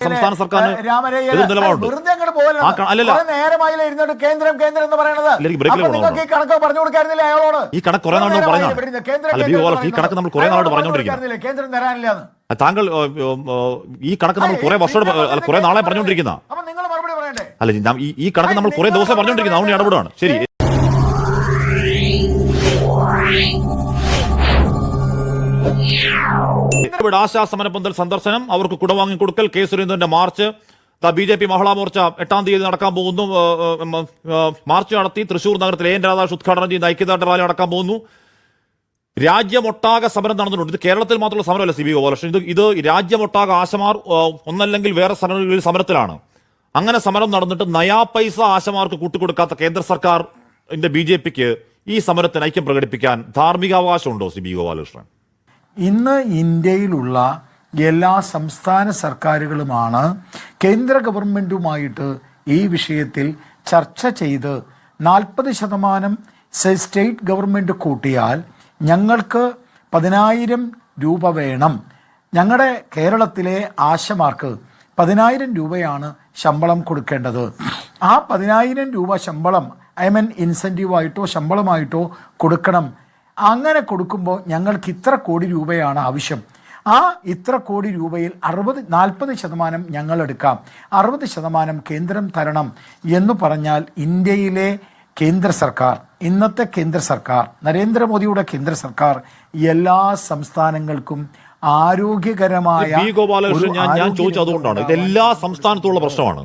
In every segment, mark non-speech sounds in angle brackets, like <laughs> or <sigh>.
സംസ്ഥാന സർക്കാരിന് കേന്ദ്രം കേന്ദ്രം എന്ന് പറയുന്നത് ഈ കണക്ക് പറഞ്ഞു കൊടുക്കാറില്ല അയാളോട്? ഈ കണക്ക് കുറേ നാളോട് ഈ നമ്മൾ കുറേ നാളോട് അയാളോട് കേന്ദ്രം താങ്കൾ ഈ കണക്ക് നമ്മൾ കുറെ വർഷം കുറെ നാളെ പറഞ്ഞുകൊണ്ടിരിക്കുന്ന. അല്ല ഈ- കണക്ക് നമ്മൾ കുറെ ദിവസം പറഞ്ഞുകൊണ്ടിരിക്കുന്ന. അതുകൊണ്ട് ഇടപെടുകയാണ് ശരി. ഇവിടെ ആശാ പന്തൽ സന്ദർശനം അവർക്ക് കുടവാങ്ങി കൊടുക്കൽ കെ സുരേന്ദ്രന്റെ march B J P Mahila Morcha എട്ടാം തീയതി നടക്കാൻ പോകുന്നു മാർച്ച് നടത്തി തൃശൂർ നഗരത്തിൽ എൻ രാധാകൃഷ്ണൻ ഉദ്ഘാടനം ചെയ്യുന്ന ഐക്യദാർഢ്യ റാലി നടക്കാൻ പോകുന്നു. രാജ്യമൊട്ടാകെ സമരം നടന്നിട്ടുണ്ട്. ഇത് കേരളത്തിൽ മാത്രമുള്ള സമരമല്ല സി ബി ഗോപാലകൃഷ്ണൻ. ഇത് ഇത് രാജ്യമൊട്ടാകെ ആശമാർ ഒന്നല്ലെങ്കിൽ വേറെ സ്ഥലങ്ങളിൽ സമരത്തിലാണ്. അങ്ങനെ സമരം നടന്നിട്ട് നയാ പൈസ ആശമാർക്ക് കൂട്ടിക്കൊടുക്കാത്ത കേന്ദ്ര സർക്കാർ ബി ജെ പിക്ക് ഈ സമരത്തിന് ഐക്യം പ്രകടിപ്പിക്കാൻ ധാർമ്മികാവകാശമുണ്ടോ സി ബി ഗോപാലകൃഷ്ണൻ? ഇന്ന് ഇന്ത്യയിലുള്ള എല്ലാ സംസ്ഥാന സർക്കാരുകളുമാണ് കേന്ദ്ര ഗവൺമെന്റുമായിട്ട് ഈ വിഷയത്തിൽ ചർച്ച ചെയ്ത് നാൽപ്പത് ശതമാനം സ്റ്റേറ്റ് ഗവൺമെന്റ് കൂട്ടിയാൽ ഞങ്ങൾക്ക് പതിനായിരം രൂപ വേണം. ഞങ്ങളുടെ കേരളത്തിലെ ആശമാർക്ക് പതിനായിരം രൂപയാണ് ശമ്പളം കൊടുക്കേണ്ടത്. ആ പതിനായിരം രൂപ ശമ്പളം ഐ മീൻ ഇൻസെന്റീവായിട്ടോ ശമ്പളമായിട്ടോ കൊടുക്കണം അങ്ങനെ കൊടുക്കുമ്പോൾ ഞങ്ങൾക്ക് ഇത്ര കോടി രൂപയാണ് ആവശ്യം. ആ ഇത്ര കോടി രൂപയിൽ അറുപത് നാൽപ്പത് ശതമാനം ഞങ്ങൾ എടുക്കാം. അറുപത് ശതമാനം കേന്ദ്രം തരണം എന്ന് പറഞ്ഞാൽ ഇന്ത്യയിലെ കേന്ദ്ര സർക്കാർ ഇന്നത്തെ കേന്ദ്ര സർക്കാർ നരേന്ദ്രമോദിയുടെ കേന്ദ്ര സർക്കാർ എല്ലാ സംസ്ഥാനങ്ങൾക്കും ആരോഗ്യകരമായ ഗോപാലകൃഷ്ണൻ ഞാൻ ഞാൻ ചോദിച്ചത് അതുകൊണ്ടാണ്. ഇതെല്ലാ സംസ്ഥാനത്തുള്ള പ്രശ്നമാണ്.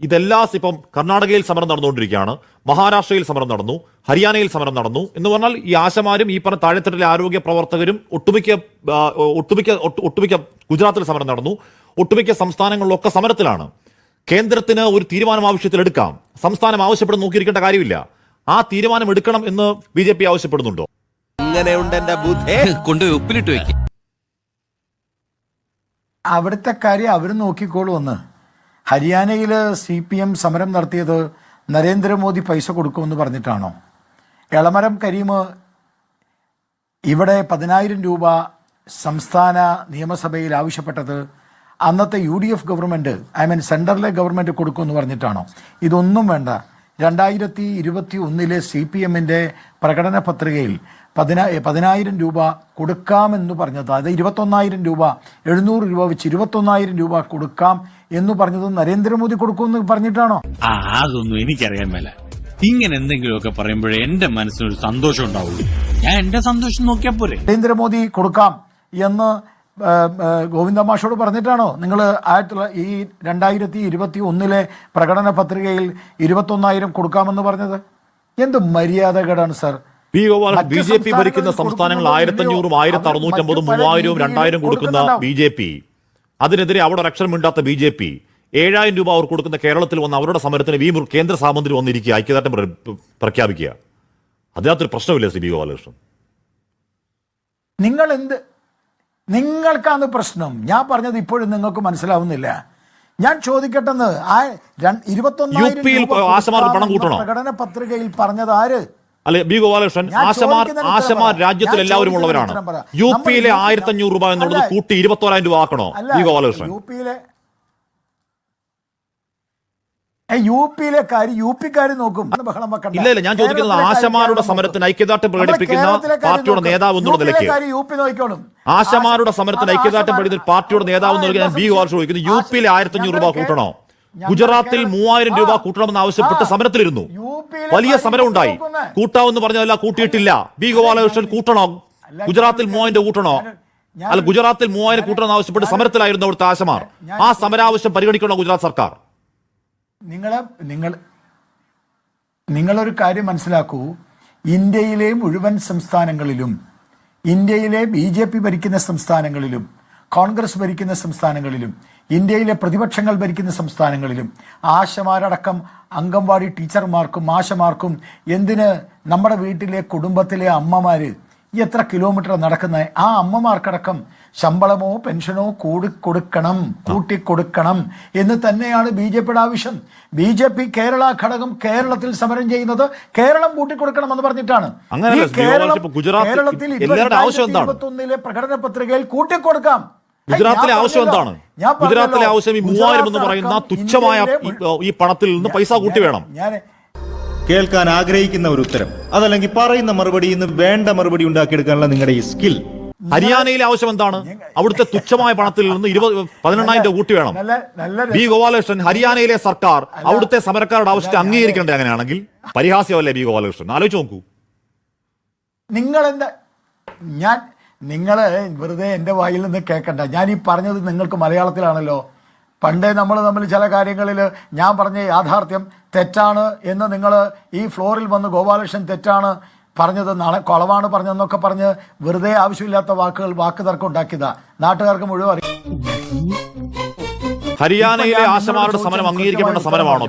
ഇതെല്ലാ ഇപ്പം കർണാടകയിൽ സമരം നടന്നുകൊണ്ടിരിക്കുകയാണ് മഹാരാഷ്ട്രയിൽ സമരം നടന്നു ഹരിയാനയിൽ സമരം നടന്നു എന്ന് പറഞ്ഞാൽ ഈ ആശമാരും ഈ പറഞ്ഞ താഴെത്തട്ടിലെ ആരോഗ്യ പ്രവർത്തകരും ഒട്ടുമിക്ക ഒട്ടുമിക്ക ഒട്ടുമിക്ക ഗുജറാത്തിൽ സമരം നടന്നു ഒട്ടുമിക്ക സംസ്ഥാനങ്ങളിലൊക്കെ സമരത്തിലാണ്. കേന്ദ്രത്തിന് ഒരു തീരുമാനം ആവശ്യത്തിൽ എടുക്കാം സംസ്ഥാനം ആവശ്യപ്പെടുന്ന നോക്കിയിരിക്കേണ്ട കാര്യമില്ല. ആ തീരുമാനം എടുക്കണം എന്ന് ബി ജെ പി ആവശ്യപ്പെടുന്നുണ്ടോ? ഇങ്ങനെയുണ്ട് എന്റെ ബുദ്ധി. <laughs> കൊണ്ടുപോയി ഉപ്പിലിട്ട് വെക്കും. അവിടുത്തെ കാര്യം അവർ നോക്കിക്കോളൂ ഒന്ന്. ഹരിയാനയിൽ സി പി എം സമരം നടത്തിയത് നരേന്ദ്രമോദി പൈസ കൊടുക്കുമെന്ന് പറഞ്ഞിട്ടാണോ? എളമരം കരീം ഇവിടെ പതിനായിരം രൂപ സംസ്ഥാന നിയമസഭയിൽ ആവശ്യപ്പെട്ടത് അന്നത്തെ U D F government I mean സെൻട്രലിലെ government കൊടുക്കുമെന്ന് പറഞ്ഞിട്ടാണോ? ഇതൊന്നും വേണ്ട. രണ്ടായിരത്തി ഇരുപത്തി ഒന്നിലെ സി പി എമ്മിന്റെ പ്രകടന പത്രികയിൽ പതിനാ പതിനായിരം രൂപ കൊടുക്കാമെന്ന് പറഞ്ഞത് അതായത് ഇരുപത്തൊന്നായിരം രൂപ എഴുന്നൂറ് രൂപ വെച്ച് ഇരുപത്തൊന്നായിരം രൂപ കൊടുക്കാം എന്ന് പറഞ്ഞത് നരേന്ദ്രമോദി കൊടുക്കുമെന്ന് പറഞ്ഞിട്ടാണോ? ആ അതൊന്നും എനിക്കറിയാൻ മേല. ഇങ്ങനെ എന്തെങ്കിലുമൊക്കെ പറയുമ്പോഴേ എന്റെ മനസ്സിനൊരു സന്തോഷം ഉണ്ടാവുള്ളൂ. ഞാൻ എന്റെ സന്തോഷം നോക്കിയാൽ പോരെ. നരേന്ദ്രമോദി കൊടുക്കാം എന്ന് ആ, മാഷോട് പറഞ്ഞിട്ടാണോ? നിങ്ങൾ ആയിരത്തി ഈ രണ്ടായിരത്തി ഇരുപത്തി ഒന്നിലെ പ്രകടന പത്രികയിൽ ഇരുപത്തൊന്നായിരം കൊടുക്കാമെന്ന് പറഞ്ഞത്? എന്ത് മര്യാദകേടാണ് sir? P Gopalan B J P ഭരിക്കുന്ന സംസ്ഥാനങ്ങൾ ആയിരത്തഞ്ഞൂറും ആയിരത്തി അഞ്ഞൂറും ആയിരത്തി അവർ അറുന്നൂറ്റമ്പതും മൂവായിരവും രണ്ടായിരം കൊടുക്കുന്ന. B J P. അതിനെതിരെ അവിടെ ഒരു അക്ഷരം മിണ്ടാത്ത ബി ജെ പി. ഏഴായിരം രൂപ അവർ കൊടുക്കുന്ന കേരളത്തിൽ വന്ന അവരുടെ സമരത്തിന് വി കേന്ദ്ര സഹമന്ത്രി വന്നിരിക്കുക ഐക്യദാർഢ്യം പ്ര- പ്രഖ്യാപിക്കുക. അതിനകത്തൊരു പ്രശ്നമില്ല സി ബി ഗോപാലകൃഷ്ണൻ നിങ്ങൾ എന്ത് നിങ്ങൾക്കാണ് പ്രശ്നം. ഞാൻ പറഞ്ഞത് ഇപ്പോഴും നിങ്ങൾക്ക് മനസ്സിലാവുന്നില്ല. ഞാൻ ചോദിക്കട്ടെന്ന്. ആ ഇരുപത്തൊന്നായിരം? പ്രകടന പത്രികയിൽ പറഞ്ഞത് ആര്? അല്ലെ ബി ഗോപാലകൃഷ്ണൻ ആശമാർ ആശമാർ. രാജ്യത്തിൽ എല്ലാവരും ഉള്ളവരാണ്. യു പിയിലെ ആയിരത്തി അഞ്ഞൂറ് രൂപ എന്നുള്ളത് കൂട്ടി ഇരുപത്തോരായിരം രൂപ ആക്കണോ? ബി ഗോപാലകൃഷ്ണൻ. യു പിയിലെ യു പിയിലെ കാര്യം യു പിക്കാർ നോക്കും. ബഹളം വെക്കണ്ട. ഇല്ല, ഇല്ല, ഞാൻ ചോദിക്കുന്നത് ആശമാരുടെ സമരത്തിന് ഐക്യദാർഢ്യം പ്രകടിപ്പിക്കുന്ന പാർട്ടിയുടെ. നേതാവ് എന്നുള്ള നിലയ്ക്ക് യു പി നോക്കിക്കോളും. ആശമാരുടെ സമരത്തിന് ഐക്യദാർഢ്യം പ്രകടിപ്പിക്കുന്ന പാർട്ടിയുടെ നേതാവ് ഞാൻ ബി? ഗോപാൽ ചോദിക്കുന്നു. യു പിയിലെ ആയിരത്തി അഞ്ഞൂറ് രൂപ കൂട്ടണോ? ഗുജറാത്തിൽ മൂവായിരം രൂപ കൂട്ടണമെന്ന് ആവശ്യപ്പെട്ട് സമരത്തിലിരുന്നു. വലിയ സമരം ഉണ്ടായി. കൂട്ടാവെന്ന് പറഞ്ഞതല്ല കൂട്ടിയിട്ടില്ല. ബി ഗോപാലകൃഷ്ണൻ കൂട്ടണോ? ഗുജറാത്തിൽ മൂവായിരം കൂട്ടണോ? അല്ല ഗുജറാത്തിൽ മൂവായിരം കൂട്ടണമെന്ന് ആവശ്യപ്പെട്ട് സമരത്തിലായിരുന്നു അവിടുത്തെ ആശമാർ. ആ സമരാവശ്യം പരിഗണിക്കണോ ഗുജറാത്ത് സർക്കാർ? നിങ്ങളെ നിങ്ങൾ നിങ്ങളൊരു കാര്യം മനസ്സിലാക്കൂ. ഇന്ത്യയിലെ മുഴുവൻ സംസ്ഥാനങ്ങളിലും ഇന്ത്യയിലെ ബി ജെ പി ഭരിക്കുന്ന സംസ്ഥാനങ്ങളിലും കോൺഗ്രസ് ഭരിക്കുന്ന സംസ്ഥാനങ്ങളിലും ഇന്ത്യയിലെ പ്രതിപക്ഷങ്ങൾ ഭരിക്കുന്ന സംസ്ഥാനങ്ങളിലും ആശമാരടക്കം അംഗൻവാടി ടീച്ചർമാർക്കും ആശമാർക്കും എന്തിന് നമ്മുടെ വീട്ടിലെ കുടുംബത്തിലെ അമ്മമാർ എത്ര കിലോമീറ്റർ നടക്കുന്ന ആ അമ്മമാർക്കടക്കം ശമ്പളമോ പെൻഷനോ കൂടി കൊടുക്കണം കൂട്ടിക്കൊടുക്കണം എന്ന് തന്നെയാണ് ബി ജെ പിയുടെ ആവശ്യം. ബി ജെ പി കേരള ഘടകം കേരളത്തിൽ സമരം ചെയ്യുന്നത് കേരളം കൂട്ടിക്കൊടുക്കണം എന്ന് പറഞ്ഞിട്ടാണ് ഈ കേരളം കേരളത്തിൽ? ഇരുപത്തൊന്നിലെ പ്രകടന പത്രികയിൽ കൂട്ടിക്കൊടുക്കാം. ഗുജറാത്തിലെ ആവശ്യം എന്താണ്? ഗുജറാത്തിലെ ആവശ്യം ഈ മൂവായിരം എന്ന് പറയുന്ന തുച്ഛമായ ഈ- പണത്തിൽ നിന്ന് പൈസ കൂട്ടി വേണം. ഞാൻ കേൾക്കാൻ ആഗ്രഹിക്കുന്ന ഒരു ഉത്തരം. അതല്ലെങ്കിൽ പറയുന്ന മറുപടി ഇന്ന് വേണ്ട മറുപടി ഉണ്ടാക്കിയെടുക്കാനുള്ള നിങ്ങളുടെ ഈ സ്കിൽ ഹരിയാനയിലെ ആവശ്യം എന്താണ്? അവിടുത്തെ തുച്ഛമായ പണത്തിൽ നിന്ന് ഇരുപത് പതിനെണ്ണായിരം രൂപ കൂട്ടി വേണം. നല്ല നല്ല ബി ഗോപാലകൃഷ്ണൻ ഹരിയാനയിലെ സർക്കാർ അവിടുത്തെ സമരക്കാരുടെ ആവശ്യത്തെ അംഗീകരിക്കേണ്ടത് അങ്ങനെയാണെങ്കിൽ പരിഹാസ്യമല്ലേ ബി ഗോപാലകൃഷ്ണൻ? ആലോചിച്ച് നോക്കൂ. നിങ്ങൾ എന്താ ഞാൻ നിങ്ങൾ വെറുതെ എന്റെ വായിൽ നിന്ന് കേൾക്കണ്ട. ഞാൻ ഈ പറഞ്ഞത് നിങ്ങൾക്ക് മലയാളത്തിലാണല്ലോ. പണ്ടേ നമ്മൾ തമ്മിൽ ചില കാര്യങ്ങളിൽ ഞാൻ പറഞ്ഞ യാഥാർത്ഥ്യം തെറ്റാണ് എന്ന് നിങ്ങൾ ഈ ഫ്ലോറിൽ വന്ന് ഗോപാലകൃഷ്ണൻ തെറ്റാണ് പറഞ്ഞത് നാളെ കുളവാണ് പറഞ്ഞതെന്നൊക്കെ പറഞ്ഞ് വെറുതെ ആവശ്യമില്ലാത്ത വാക്കുകൾ വാക്ക് തർക്കം ഉണ്ടാക്കിയതാ. നാട്ടുകാർക്ക് മുഴുവൻ അറിയാം. ഹരിയാനയിലെ ആശമാരുടെ സമരം അംഗീകരിക്കപ്പെട്ട സമരമാണോ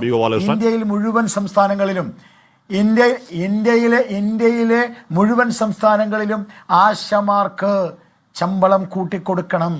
ഇന്ത്യയിൽ മുഴുവൻ സംസ്ഥാനങ്ങളിലും ഇന്ത്യ ഇന്ത്യയിലെ ഇന്ത്യയിലെ മുഴുവൻ സംസ്ഥാനങ്ങളിലും ആശമാർക്ക് ശമ്പളം കൂട്ടിക്കൊടുക്കണം.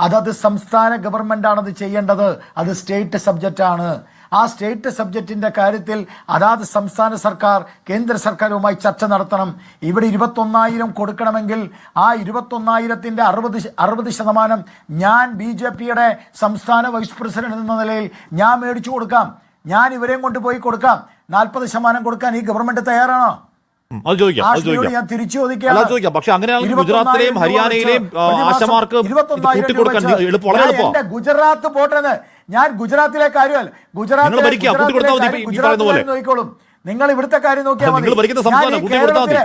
അതത് സംസ്ഥാന ഗവൺമെന്റാണ് അത് ചെയ്യേണ്ടത്. അത് സ്റ്റേറ്റ് സബ്ജക്റ്റാണ്. ആ സ്റ്റേറ്റ് സബ്ജക്റ്റിന്റെ കാര്യത്തിൽ അതാത് സംസ്ഥാന സർക്കാർ കേന്ദ്ര സർക്കാരുമായി ചർച്ച നടത്തണം. ഇവിടെ ഇരുപത്തൊന്നായിരം കൊടുക്കണമെങ്കിൽ ആ ഇരുപത്തൊന്നായിരത്തിന്റെ അറുപത് അറുപത് ശതമാനം ഞാൻ ബി ജെ പിയുടെ സംസ്ഥാന വൈസ് പ്രസിഡന്റ് എന്ന നിലയിൽ ഞാൻ മേടിച്ചു കൊടുക്കാം. ഞാൻ ഇവരെയും കൊണ്ട് പോയി കൊടുക്കാം. നാൽപ്പത് ശതമാനം കൊടുക്കാൻ ഈ ഗവൺമെന്റ് തയ്യാറാണോ? അത് ചോദിക്കാം അത് ചോദിക്കാം. ഞാൻ തിരിച്ചു അല്ല, ചോദിക്കുകയാണ്. ചോദിക്കാം. പക്ഷേ അങ്ങനെയാണെങ്കിൽ ഗുജറാത്തിലെയും ഹരിയാനയിലെയും, ആശമാർക്ക് കൂട്ടിക്കൊടുക്കാൻ എളുപ്പം, വളരെ എളുപ്പം. ഗുജറാത്ത് പോട്ടെന്ന്. ഞാൻ ഗുജറാത്തിലെ കാര്യമല്ല. ഗുജറാത്തിലെ ഗുജറാത്തിലെ പറയുന്ന പോലെ. നോക്കിക്കോളും. നിങ്ങൾ ഇവിടുത്തെ കാര്യം നോക്കിയാൽ മതി. മതി. കേരളത്തിലെ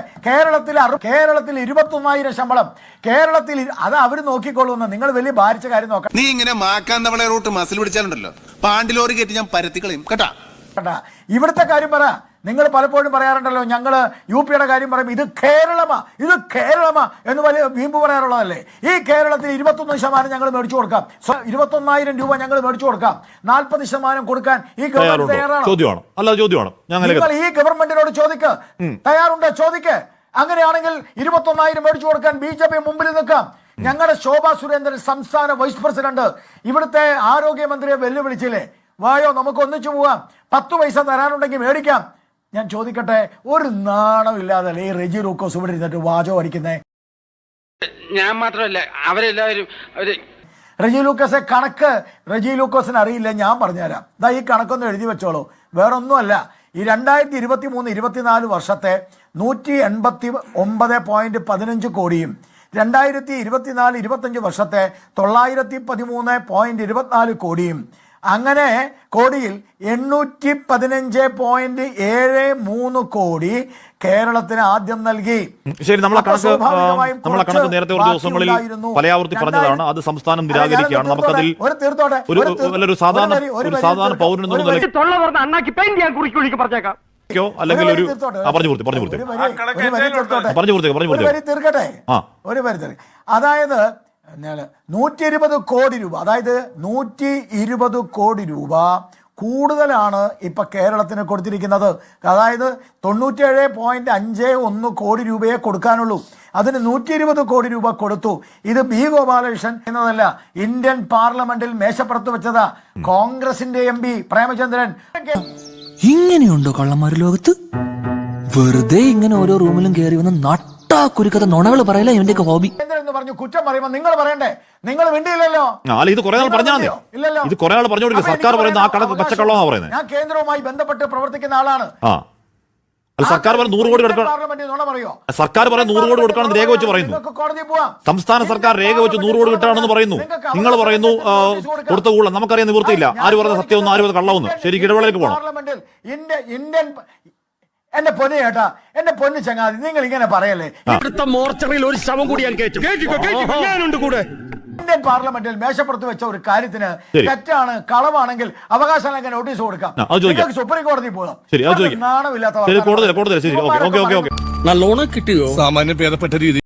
കേരളത്തിൽ ഇരുപത്തൊന്നായിരം ശമ്പളം. കേരളത്തിൽ അത് അവർ നോക്കിക്കൊള്ളുന്ന നിങ്ങൾ വലിയ ഭാരിച്ച കാര്യം നോക്കാം നീ ഇങ്ങനെ മാക്കാൻ തവളെ റൂട്ട് മസിൽ പിടിച്ചാലുണ്ടല്ലോ. പാണ്ടിലോറി കയറ്റി ഞാൻ പരത്തിക്കളയും കേട്ടാ? കേട്ടാ? ഇവിടുത്തെ കാര്യം പറ. നിങ്ങൾ പലപ്പോഴും പറയാറുണ്ടല്ലോ ഞങ്ങൾ യു പിയുടെ കാര്യം പറയുമ്പോൾ ഇത് കേരളമാ ഇത് കേരളമാ എന്ന് വലിയ വീമ്പ് പറയാറുള്ളതല്ലേ? ഈ കേരളത്തിൽ ഇരുപത്തൊന്ന് ശതമാനം ഞങ്ങൾ മേടിച്ചു കൊടുക്കാം. ഇരുപത്തൊന്നായിരം രൂപ ഞങ്ങൾ മേടിച്ചു കൊടുക്കാം. നാൽപ്പത് ശതമാനം കൊടുക്കാൻ ഈ ഗവൺമെന്റ് തയ്യാറാണ്? നിങ്ങൾ ഈ ഗവൺമെന്റിനോട് ചോദിക്ക്. തയ്യാറുണ്ടോ? ചോദിക്ക്. അങ്ങനെയാണെങ്കിൽ ഇരുപത്തൊന്നായിരം മേടിച്ചു കൊടുക്കാൻ ബി ജെ പി മുമ്പിൽ നിൽക്കാം. ഞങ്ങളുടെ ശോഭാ സുരേന്ദ്രൻ സംസ്ഥാന വൈസ് പ്രസിഡന്റ് ഇവിടുത്തെ ആരോഗ്യമന്ത്രിയെ വെല്ലുവിളിച്ചില്ലേ? വായോ നമുക്ക് ഒന്നിച്ചു പോവാം. പത്ത് പൈസ തരാനുണ്ടെങ്കിൽ മേടിക്കാം. ഞാൻ ചോദിക്കട്ടെ ഒരു നാണം ഇല്ലാതെ ഈ റെജി റൂക്കോസ് ഇവിടെ ഇരുന്നിട്ട് വാചോ അടിക്കുന്നേ? ഞാൻ മാത്രമല്ല അവരെല്ലാവരും അവർ റജി ലൂക്കോസെ കണക്ക് റെജി ലൂക്കോസിന് അറിയില്ല ഞാൻ പറഞ്ഞുതരാം. ഇതാ ഈ കണക്കൊന്ന് എഴുതി വെച്ചോളൂ. വേറൊന്നുമല്ല ഈ രണ്ടായിരത്തി ഇരുപത്തി മൂന്ന് ഇരുപത്തിനാല് വർഷത്തെ നൂറ്റി എൺപത്തി ഒമ്പത് പോയിന്റ് പതിനഞ്ച് കോടിയും രണ്ടായിരത്തി ഇരുപത്തിനാല് ഇരുപത്തഞ്ച് വർഷത്തെ തൊള്ളായിരത്തി പതിമൂന്ന് പോയിന്റ് ഇരുപത്തിനാല് കോടിയും അങ്ങനെ കോടിയിൽ എണ്ണൂറ്റി പതിനഞ്ച് പോയിന്റ് ഏഴ് മൂന്ന് കോടി കേരളത്തിന് ആദ്യം നൽകി. ശരി നമ്മളെ കണക്ക് നമ്മളെ കണക്ക് നേരത്തെ ഒരു ദിവസങ്ങളിൽ പല പലയാവർത്തി പറഞ്ഞതാണ്. അത് സംസ്ഥാനം നിരാകരിക്കുകയാണ്. നമുക്കതിൽ ഒരു സാധാരണ ഒരു സാധാരണ. പൗരൻ എന്നുള്ള നിലയ്ക്ക് അല്ലെങ്കിൽ ഒരു പറഞ്ഞു പൂർത്തി പറഞ്ഞു പൂർത്തി പറഞ്ഞു പൂർത്തി പറഞ്ഞു ഒരു പൂർത്തി ആ. ഒരു വരി അതായത് നൂറ്റി ഇരുപത് കോടി രൂപ അതായത് നൂറ്റി ഇരുപത് കോടി രൂപ കൂടുതലാണ് ഇപ്പം കേരളത്തിന് കൊടുത്തിരിക്കുന്നത്. അതായത് തൊണ്ണൂറ്റേഴ് പോയിന്റ് അഞ്ച് ഒന്ന് കോടി രൂപയെ കൊടുക്കാനുള്ളൂ. അതിന് നൂറ്റി ഇരുപത് കോടി രൂപ കൊടുത്തു. ഇത് ബി ഗോപാലകൃഷ്ണൻ എന്നതല്ല ഇന്ത്യൻ പാർലമെന്റിൽ മേശപ്പുറത്ത് വെച്ചതാ. കോൺഗ്രസിന്റെ എം പി പ്രേമചന്ദ്രൻ. ഇങ്ങനെയുണ്ടോ കള്ളന്മാർ ലോകത്ത്? വെറുതെ ഇങ്ങനെ ഓരോ റൂമിലും കയറി വന്ന് നട്ടാ കുരുക്കഥ നുണകൾ പറയല ഇവന്റെയൊക്കെ ഹോബി. എന്ന് പറഞ്ഞു കുറ്റം നിങ്ങൾ പറയണ്ടേ? നിങ്ങൾ മിണ്ടിയില്ലല്ലോ? ആ, അല്ല ഇത് കുറെ നാൾ നിങ്ങൾ പറഞ്ഞാൽ മതി. ഇല്ലല്ലോ. ഇത് കുറെ നാൾ സർക്കാർ പറയുന്നത് ആ കട പറയാനുള്ള പച്ചക്കള്ളമാണ് പറയുന്നത്. ഞാൻ കേന്ദ്രവുമായി ബന്ധപ്പെട്ട് പ്രവർത്തിക്കുന്ന ആളാണ്. ആ. അല്ല സർക്കാർ പറയുന്ന നൂറ് കോടി കൊടുക്കണം. പറയോ? സർക്കാർ നൂറ് കോടി രേഖ വെച്ച് പറയുന്നു. സംസ്ഥാന സർക്കാർ രേഖ വെച്ച് നൂറ് കോടി കിട്ടാണെന്ന് പറയുന്നു. നിങ്ങൾ പറയുന്നു കൊടുത്ത കൂടുതൽ. നമുക്കറിയാൻ നിവൃത്തിയില്ല. ആര് പറഞ്ഞ സത്യമൊന്നും ആര് പറഞ്ഞ കള്ളമെന്ന്. ശരി ഇടവേളയിലേക്ക് പോകണം ഇന്ത്യൻ എന്റെ പൊന്നു ചേട്ടാ എന്റെ പൊന്നു ചങ്ങാതി നിങ്ങൾ ഇങ്ങനെ പറയല്ലേ ഇവിടുത്തെ മോർച്ചറിയിൽ ഒരു ശവം കൂടി ഞാൻ ഞാനുണ്ട് കൂടെ. ഇന്ത്യൻ പാർലമെന്റിൽ മേശപ്പുറത്ത് വെച്ച ഒരു കാര്യത്തിന് തെറ്റാണ് കളവാണെങ്കിൽ അവകാശ ലംഘന നോട്ടീസ് കൊടുക്കാം. നിങ്ങൾക്ക് സുപ്രീം കോടതി പോകാം. നാണമില്ലാത്ത ശരി വർത്തമാനം. കൂടുതൽ കൂടുതൽ ശരി ഓക്കെ ഓക്കെ ഓക്കെ ഓക്കെ. നല്ലോണം കിട്ടിയോ? സാമാന്യം ഭേദപ്പെട്ട രീതി